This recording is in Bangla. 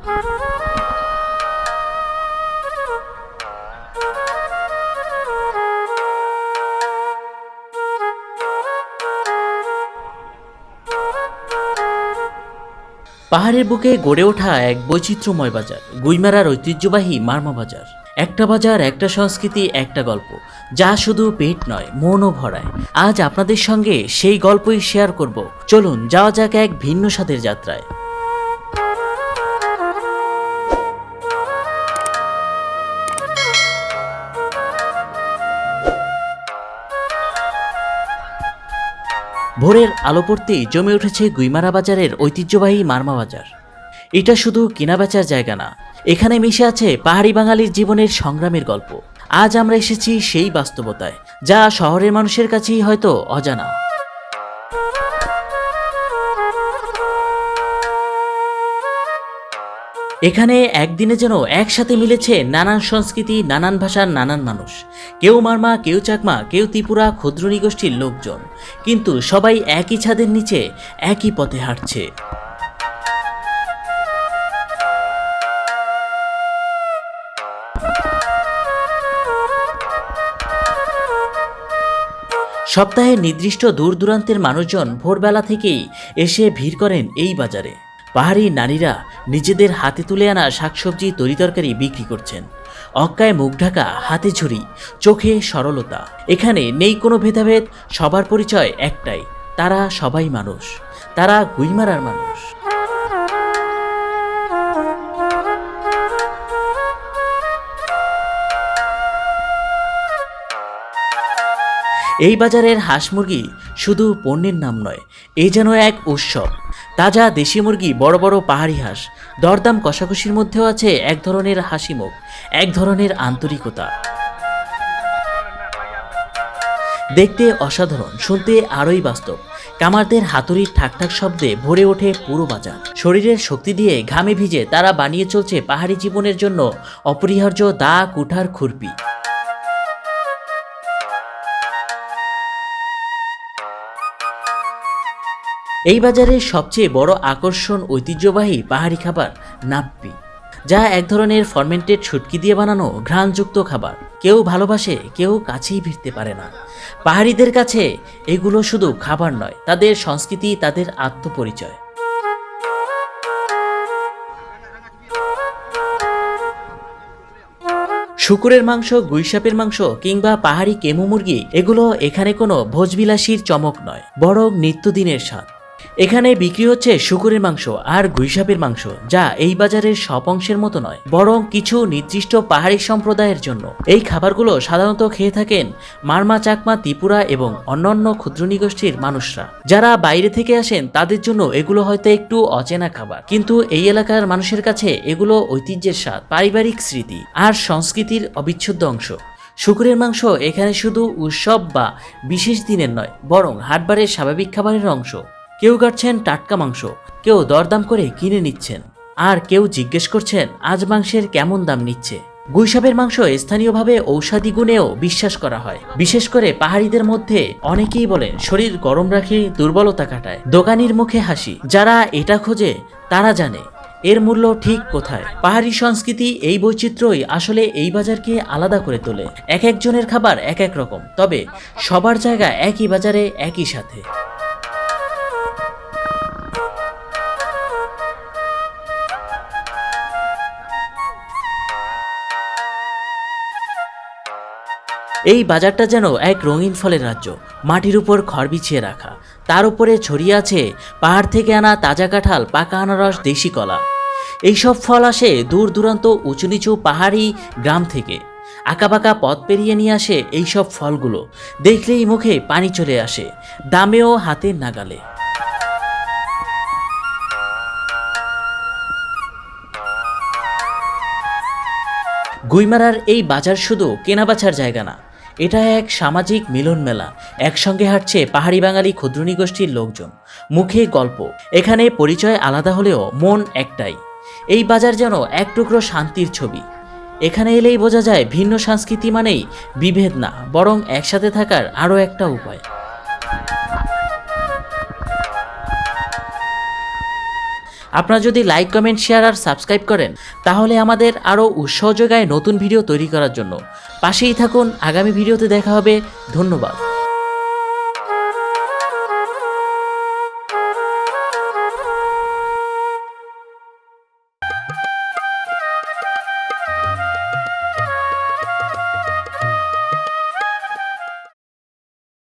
পাহাড়ের বুকে গড়ে ওঠা এক বৈচিত্র্যময় বাজার, গুইমারার ঐতিহ্যবাহী মার্মা বাজার। একটা বাজার, একটা সংস্কৃতি, একটা গল্প, যা শুধু পেট নয়, মনও ভরায়। আজ আপনাদের সঙ্গে সেই গল্পই শেয়ার করব। চলুন, যাওয়া যাক এক ভিন্ন স্বাদের যাত্রায়। ভোরের আলো পড়তেই জমে উঠেছে গুইমারা বাজারের ঐতিহ্যবাহী মারমা বাজার। এটা শুধু কেনাবেচার জায়গা না, এখানে মিশে আছে পাহাড়ি বাঙালির জীবনের সংগ্রামের গল্প। আজ আমরা এসেছি সেই বাস্তবতায়, যা শহরের মানুষের কাছেই হয়তো অজানা। এখানে একদিনে যেন একসাথে মিলেছে নানান সংস্কৃতি, নানান ভাষার নানান মানুষ। কেউ মারমা, কেউ চাকমা, কেউ ত্রিপুরা ক্ষুদ্র নিগোষ্ঠীর লোকজন। কিন্তু সবাই একই ছাদের নিচে, একই পথে হাঁটছে। সপ্তাহে নির্দিষ্ট দূর দূরান্তের মানুষজন ভোরবেলা থেকেই এসে ভিড় করেন এই বাজারে। পাহাড়ি নারীরা নিজেদের হাতে তুলে আনা শাকসবজি তরি তরকারি বিক্রি করছেন। অজ্ঞায় মুখ ঢাকা, হাতে ঝুড়ি, চোখে সরলতা। এখানে নেই কোনো ভেদাভেদ, সবার পরিচয় একটাই, তারা সবাই মানুষ, তারা গুইমারার মানুষ। এই বাজারের হাঁস মুরগি শুধু পণ্যের নাম নয়, এ যেন এক উৎসব। তাজা দেশি মুরগি, বড় বড় পাহাড়ি হাঁস, দরদাম কষাকষির মধ্যেও আছে এক ধরনের হাসি মুখ, এক ধরনের আন্তরিকতা। দেখতে অসাধারণ, শুনতে আরোই বাস্তব। কামারদের হাতুড়ির ঠাকঠাক শব্দে ভরে ওঠে পুরো বাজার। শরীরের শক্তি দিয়ে ঘামে ভিজে তারা বানিয়ে চলছে পাহাড়ি জীবনের জন্য অপরিহার্য দা কুঠার খুরপি। এই বাজারের সবচেয়ে বড় আকর্ষণ ঐতিহ্যবাহী পাহাড়ি খাবার নাপ্পি, যা এক ধরনের ফরমেন্টেড শুটকি দিয়ে বানানো ঘ্রাণযুক্ত খাবার। কেউ ভালোবাসে, কেউ কাছেই ফিরতে পারে না। পাহাড়িদের কাছে এগুলো শুধু খাবার নয়, তাদের সংস্কৃতি, তাদের আত্মপরিচয়। শুকুরের মাংস, গুইসাপের মাংস কিংবা পাহাড়ি কেমু মুরগি, এগুলো এখানে কোনো ভোজবিলাসীর চমক নয়, বরং নিত্যদিনের স্বাদ। এখানে বিক্রি হচ্ছে শুকুরের মাংস আর গুইসাপের মাংস, যা এই বাজারের সব অংশের মতো নয়, বরং কিছু নির্দিষ্ট পাহাড়ি সম্প্রদায়ের জন্য। এই খাবারগুলো সাধারণত খেয়ে থাকেন মারমা, চাকমা, ত্রিপুরা এবং অন্যান্য ক্ষুদ্র নিগোষ্ঠীর মানুষরা। যারা বাইরে থেকে আসেন, তাদের জন্য এগুলো হয়তো একটু অচেনা খাবার। কিন্তু এই এলাকার মানুষের কাছে এগুলো ঐতিহ্যের স্বাদ, পারিবারিক স্মৃতি আর সংস্কৃতির অবিচ্ছেদ্য অংশ। শুকুরের মাংস এখানে শুধু উৎসব বা বিশেষ দিনের নয়, বরং হাটবারের স্বাভাবিক খাবারের অংশ। কেউ কাটছেন টাটকা মাংস, কেউ দরদাম করে কিনে নিচ্ছেন। আর কেউ জিজ্ঞেস করছেন, আজ মাংসের কেমন দাম নিচ্ছে? গুইসাপের মাংস স্থানীয়ভাবে ঔষধি গুণেও বিশ্বাস করা হয়। বিশেষ করে পাহাড়িদের মধ্যে অনেকেই বলেন, শরীর গরম রাখি, দুর্বলতা কাটায়। দোকানির মুখে হাসি। যারা এটা খোঁজে, তারা জানে, এর মূল্য ঠিক কোথায়? পাহাড়ি সংস্কৃতি এই বৈচিত্র্যই আসলে এই বাজারকে আলাদা করে তোলে। এক একজনের খাবার এক এক রকম, তবে সবার জায়গা একই বাজারে, একই সাথে। এই বাজারটা যেন এক রঙিন ফলের রাজ্য। মাটির উপর খড় বিছিয়ে রাখা। তার উপরে ছড়িয়ে আছে পাহাড় থেকে আনা তাজা কাঁঠাল, পাকা আনারস, দেশি কলা। এইসব ফল আসে দূর দূরান্ত উঁচু নিচু পাহাড়ি গ্রাম থেকে। আঁকাবাঁকা পথ পেরিয়ে নিয়ে আসে এইসব ফলগুলো। দেখলেই মুখে পানি চলে আসে দামেও হাতের নাগালে। গুইমারার এই বাজার শুধু কেনাবেচার জায়গা না এটা এক সামাজিক মিলন মেলা একসঙ্গে হাঁটছে পাহাড়ি বাঙালি ক্ষুদ্রণী গোষ্ঠীর লোকজন। মুখে গল্প। এখানে পরিচয় আলাদা হলেও মন একটাই। এই বাজার যেন এক টুকরো শান্তির ছবি। এখানে এলেই বোঝা যায় ভিন্ন সংস্কৃতি মানেই বিভেদ না, বরং একসাথে থাকার আরও একটা উপায়। আপনারা যদি লাইক কমেন্ট শেয়ার আর সাবস্ক্রাইব করেন, তাহলে আমাদের আরও উৎসাহ যোগায় নতুন ভিডিও তৈরি করার জন্য। পাশেই থাকুন, আগামী ভিডিওতে দেখা হবে। ধন্যবাদ।